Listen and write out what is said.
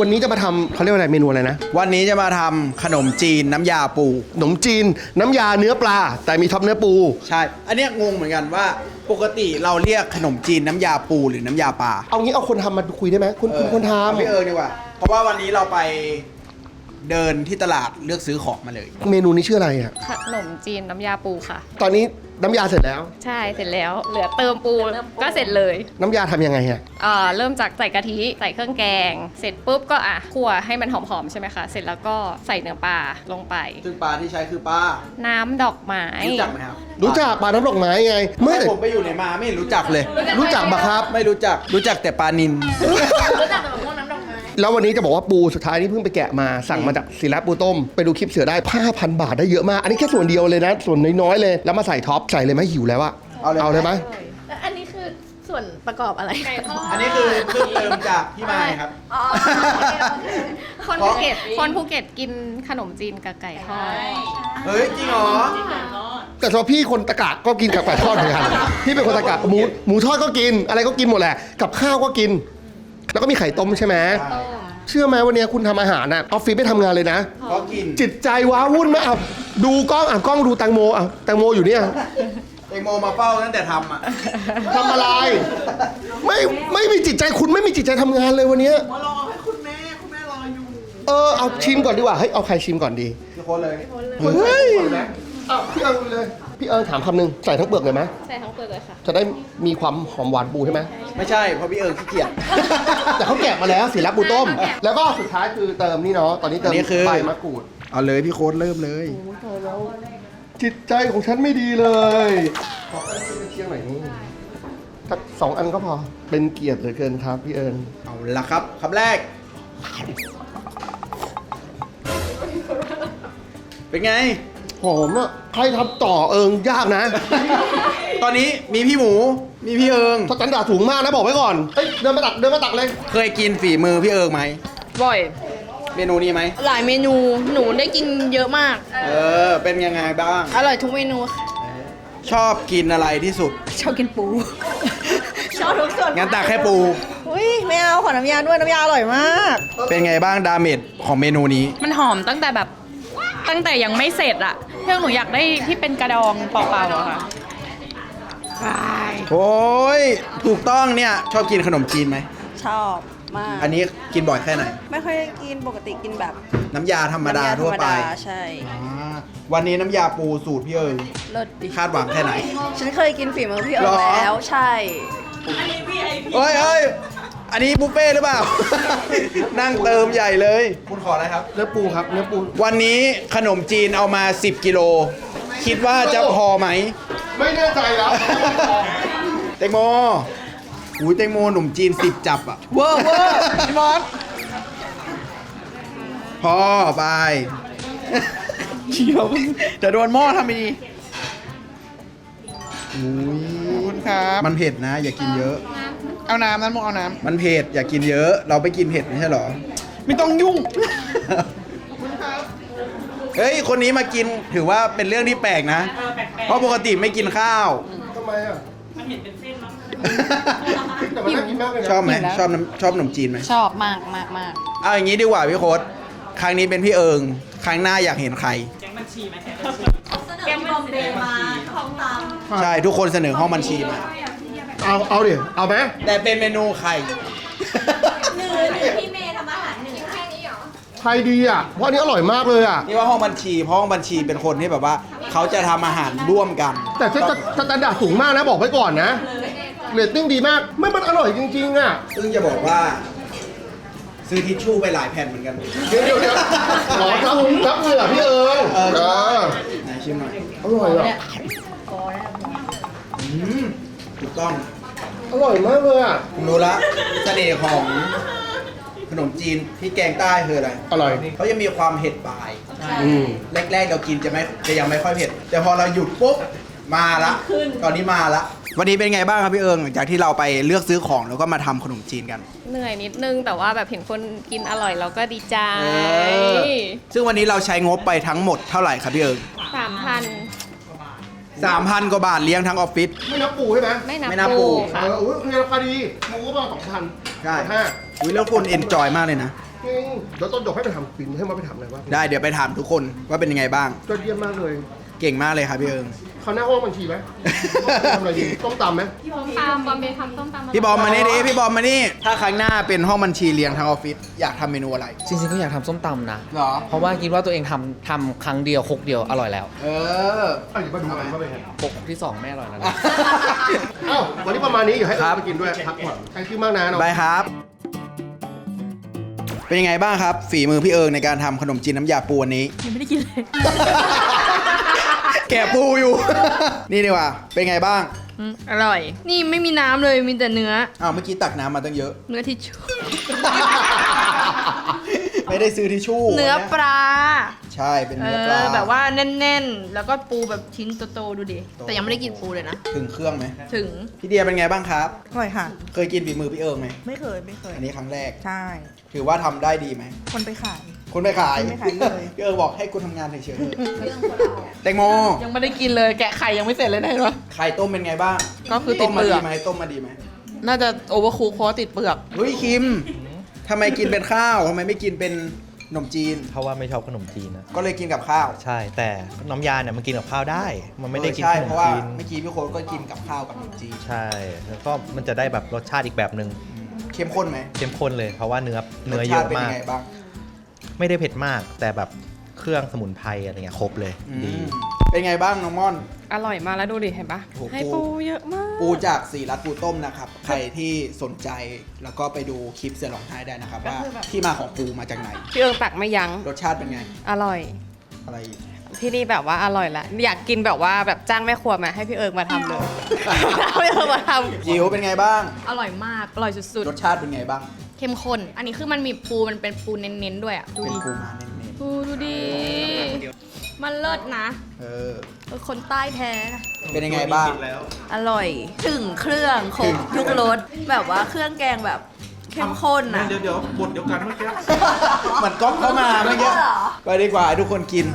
วันนี้จะมาทำเขาเรียกว่าอะไรเมนูอะไรนะวันนี้จะมาทำขนมจีนน้ำยาปู ขนมจีนน้ำยาเนื้อปลา แต่มีท็อปเนื้อปู ใช่ อันเนี้ยงงเหมือนกันว่า ปกติเราเรียกขนมจีนน้ำยาปูหรือน้ำยาปลาเอางี้เอาคนทำมาคุยได้ไหมคุณคุณคนทเอาพี่เอิญดีกว่า เพราะว่าวันนี้เราไปเดินที่ตลาดเลือกซื้อของมาเลยำเมนูนี้ชื่ออะไรอะ ขนมจีนน้ำยาปูค่ะ ตอนนี้ น้ำยาเสร็จแล้ว ใช่เสร็จแล้ว เหลือเติมปูก็เสร็จเลย น้ำยาทำยังไงอะเอ่อเริ่มจากใส่กะทิใส่เครื่องแกง เสร็จปุ๊บก็อะคั่วให้มันหอมๆใช่ไหมคะ เสร็จแล้วก็ใส่เนื้อปลาลงไป ซึ่งปลาที่ใช้คือปลาน้ำดอกไม้ รู้จักไหมครับรู้จักปลาน้ำดอกไม้ไงไม่ไม่แต่ผมไปอยู่ไหนมาไม่เห็นรู้จักเลย รู้จักปะครับ ไม่รู้จักรู้จักแต่ปลานินแล้ววันนี้จะบอกว่าปูสุดท้ายนี่เพิ่งไปแกะมาสั่งมาจากศิลปปูต้ม ไปดูคลิปเสือได้5,000 บาทได้เยอะมาก อันนี้แค่ส่วนเดียวเลยนะ ส่วนน้อยๆเลย แล้วมาใส่ท็อปใส่เลยไหมหิวแล้วอะเอาเลยเอาเลยไหมแล้วอันนี้คือส่วนประกอบอะไรไก่ทอด อันนี้คือเพิ่มเติมจากพี่มายครับ อ๋อคนภูเก็ตคนภูเก็ตกินขนมจีนกับไก่ทอด เฮ้ย จริงเหรอ แต่สำหรับพี่คนตะกะก็กินกับไก่ทอดเหมือนกันพี่เป็นคนตะกะหมูหมูทอดก็กินอะไรก็กินหมดแหละกับข้าวก็กิน แล้วก็มีไข่ต้มใช่ไหมเชื่อไหมวันนี้คุณทำอาหารน่ะออฟฟิศไม่ทำงานเลยนะก็กินจิตใจว้าวุ่นไหมอะดูกล้องอะกล้องดูแตงโมอะแตงโมอยู่เนี่ยแตงโมมาเฝ้าตั้งแต่ทำอะทำอะไร ไม่ไม่มีจิตใจคุณไม่มีจิตใจทำงานเลยวันเนี้ยมารอให้คุณแม่ คุณแม่รออยู่ เออเอาชิมก่อนดีกว่าเฮ้ยเอาใครชิมก่อนดีพี่โค้ดเลยเฮ้ยเอาพี่เอิงเลย พี่เอิงถามคำหนึ่งใส่ทั้งเปลือกเลยไหมใส่ทั้งเปลือกเลยค่ะ จะได้มีความหอมหวานปูใช่ไหม ไม่ใช่เพราะพี่เอิญขี้เกียจ แต่เขาแกะมาแล้วสีรับปูต้ม แล้วก็สุดท้ายคือเติมนี่เนาะ ตอนนี้เติมอันนี้คือ ใบมะกรูดเอาเลยพี่โค้ดเริ่มเลยจิตใจของฉันไม่ดีเลย ขอเอิญเชียงหน่อยนี่สักสองอันก็พอ เป็นเกียรติเหลือเกินครับพี่เอิญเอาละครับคำแรก เป็นไง หอมอะใครทำต่อเอิงยากนะ ตอนนี้มีพี่หมู มีพี่เอิงสแตนดาร์ดสูงมากนะบอกไว้ก่อนเฮ้ยเดินมาตักเดินมาตักเลยเคยกินฝีมือพี่เอิงไหม บ่อย เมนูนี้ไหม หลายเมนูหนูได้กินเยอะมาก เออ เป็นยังไงบ้าง อร่อยทุกเมนูค่ะชอบกินอะไรที่สุด ชอบกินปู ชอบทุกส่วนงั้นตักแค่ปู อุ้ยไม่เอาขอน้ำยาด้วยน้ำยาอร่อยมาก เป็นไงบ้างดาเมจของเมนูนี้ มันหอมตั้งแต่แบบตั้งแต่ยังไม่เสร็จอะ เพื่อนหนูอยากได้ที่เป็นกระดองเปล่าๆอะค่ะ โอ้ย ถูกต้องเนี่ย ชอบกินขนมจีนไหม ชอบมาก อันนี้กินบ่อยแค่ไหน ไม่ค่อยได้กินปกติกินแบบน้ำยาธรรมดาน้ำยทั่วไปธรรมดาใช่อ่าวันนี้น้ำยาปูสูตรพี่เอิงเลิศดิคาดหวังแค่ไหน ฉันเคยกินฝีมือพี่เอิหรญอ แล้วใช่เฮ้ยเฮ้ย อันนี้บุฟเฟ่ต์หรือเปล่า นั่งเติมใหญ่เลย คุณขออะไรครับ เนื้อปูครับ เนื้อปู วันนี้ขนมจีนเอามา 10 กิโล คิดว่าจะพอไหม ไม่แน่ใจแล้วแตงโมอุ้ยแตงโมหนุ่มจีนสิบจับอะ เวอร์เวอร์พี่มอสพอไปเชียวจะโดนหม้อทำไมดีอุ้ย คุณครับ มันเผ็ดนะ อย่ากินเยอะ เอาน้ำนั้นมองเอาน้มันเผ็ดอย่ากินเยอะ เราไปกินเผ็ดไม่ใช่เหรอำไม่ต้องยุ่ง เฮ้ย คนนี้มากินถือว่าเป็นเรื่องที่แปลกนะ เพราะปกติไม่กินข้าว ทำไมอะมันเห็นเป็นเส้นมั้งแต่มันน่ากินมากเลยนะชอบไหมชอบน้ำชอบขนมจีนไหมชอบมากมากมากเอาอย่างนี้ดีกว่าพี่โค้ดครั้งนี้เป็นพี่เอิง ครั้งหน้าอยากเห็นใครใช่ทุกคนเสนอห้องบัญชีมา เอาเอาดิเอาไหมแต่เป็นเมนูไข่ใครดีอะเพราะอันนี้อร่อยมากเลยอะ นี่ว่าห้องบัญชีเพราะห้องบัญชีเป็นคนที่แบบว่า เขาจะทำอาหารร่วมกัน แต่สสแตนดาร์ดสูงมากนะบอกไว้ก่อนนะเรตติ้งดีมากไม่มันอร่อยจริงๆอะซึ่งจะบอกว่า ซื้อทิชชู่ไปหลายแผ่นเหมือนกันเดี๋ยวเดี๋ยวเดี๋ยวขอรับรับเลยอะพี่เอิงเออเออไหนชิมหน่อยอร่อยอะอืมถูกต้อง อร่อยมากเลยอะ ผมรู้ละเสน่ห์ของขนมจีนที่แกงใต้คืออะไรอร่อย เขาจะมีความเผ็ดปลาย อืม แรกๆเรากินจะไม่จะยังไม่ค่อยเผ็ด แต่พอเราหยุดปุ๊บมาละ ตอนนี้มาละ วันนี้เป็นไงบ้างครับพี่เอิงหลังจากที่เราไปเลือกซื้อของแล้วก็มาทำขนมจีนกัน เหนื่อยนิดนึงแต่ว่าแบบเห็นคนกินอร่อยเราก็ดีใจเออ ซึ่งวันนี้เราใช้งบไปทั้งหมดเท่าไหร่ครับพี่เอิงสามพัน สามพันกว่าบาทเลี้ยงทั้งออฟฟิศ ไม่นับปูใช่ไหมไม่นับไม่นับปู ปูเอค่ะออุ้ยราคาดีหมูก็ประมาณสองพันใช่ ห้าอุ้ยแล้วคนเอนจอยมากเลยนะ จริงเดี๋ยวต้นดอกให้ไปทำฟิล์มให้มาไปทำอะไรบ้างได้เดี๋ยวไปถามทุกคนว่าเป็นยังไงบ้าง ยอดเยี่ยมมากเลย เก่งมากเลยครับพี่เอิง เขาหน้าห้องบัญชีไหมทำอะไรดีต้มตำไหมส้มตำบอมเบย์ทำส้มตำพี่บอมมานี่ดิพี่บอมมานี่ ถ้าครั้งหน้าเป็นห้องบัญชีเลี้ยงทั้งออฟฟิศอยากทำเมนูอะไรจริงๆก็อยากทำส้มตำนะ เหรอเพราะว่าคิดว่าตัวเองทำทำครั้งเดียวครกเดียวอร่อยแล้วเอออะเดี๋ยวมาดูกันว่าเป็นไงครกที่สองไม่อร่อยแล้วนะเอ้าวันนี้ประมาณนี้เดี๋ยวให้ครับไปกินด้วยพักผ่อนใครชื่อมากนะน้อง บายครับ เป็นยังไงบ้างครับ ฝีมือพี่เอิงในการทำขนมจีนน้ำยาปูวันนี้ ยังไม่ได้กินเลย แกะปูอยู่ นี่ดีกว่า เป็นไงบ้าง อืมอร่อย นี่ไม่มีน้ำเลยมีแต่เนื้อ อ้าวเมื่อกี้ตักน้ำมาตั้งเยอะ เนื้อทิชชู่ไม่ได้ซื้อทิชชู่เนื้อปลา ใช่เป็นเอเนื้อปลา อ แบบว่าแน่นๆ แล้วก็ปูแบบชิ้นโตๆดูดิแต่ยังไม่ได้กินปูเลยนะ ถึงเครื่องไหมถึง พี่เดียเป็นไงบ้างครับ อร่อยค่ะ เคยกินฝีมือพี่เอิงไหมไม่เคย ไม่เคย อันนี้ครั้งแรก ใช่ ถือว่าทำได้ดีไหมคนไปขาย คุณไปขายไม่ขายเลย พี่เอิงบอกให้กูทำงานเฉยๆเถอะแตงโมยังไม่ได้กินเลยแกะไข่ยังไม่เสร็จเลยนะเห็นปะไข่ต้มเป็นไงบ้างก็คือติต้ดมมาเปลืดีอก ไหมต้มมาดีไหมน่าจะโอเวอร์คูลเพราะว่าติดเปลือก เฮ้ยคิมทำไมกินเป็นข้าวทำไมไม่กินเป็นขนมจีน เพราะว่าไม่ชอบขนมจีนนะ ก็เลยกินกับข้าวใช่ แต่น้ำยาเนี่ยมันกินกับข้าวได้ มันไม่ได้กินเออใช่ขนเพมราะว่าจีน เมื่อกี้พี่โค้ดก็กินกับข้าวกับขนมจีนใช่ แล้วก็มันจะได้แบบรสชาติอีกแบบหนึ่งอืมเข้มข้นไหมเข้มข้นเลย เพราะว่าเนื้อเนื้อรสเยชาติอะเป็นมายัก งไงบ้าง ไม่ได้เผ็ดมาก แต่แบบเครื่องสมุนไพรอะไรเงี้ยครบเลยอืดีมเป็นไงบ้างน้องม่อน อร่อยมากแล้วดูดิเห็นปะโอ้โห ให้ปูเยอะมาก ปูจากสีรัดปูต้มนะครับ ใครที่สนใจแล้วก็ไปดูคลิปเสือร้องไห้ได้นะครับ ว่าที่มาของปูมาจากไหน พี่เอิงตักไม่ยั้งรสชาติเป็นไง อร่อย อะไรอีกที่นี่แบบว่าอร่อยละอยากกินแบบว่าแบบจ้างแม่ครัวมาให้พี่เอิงมาทำเลยพี่เอิงมาทำจิ๋วเป็นไงบ้างอร่อยมาก อร่อยสุดรสชาติเป็นไงบ้างๆ เข้มข้น อันนี้คือมันมีปูมันเป็นปูเน้นๆด้วยอะดูเป็นดิปูมาเน้นปูดูดิ มันเลิศนะๆเออ เออคนใต้แท้ เป็นยังไงบ้าง อร่อย ถึงเครื่องครบทุกรสแบบว่าเครื่องแกงแบบเข้มข้นอะเหมือนก๊อฟเข้ามาเมื่อกี้ ไปดีกว่าให้ทุกคนกิน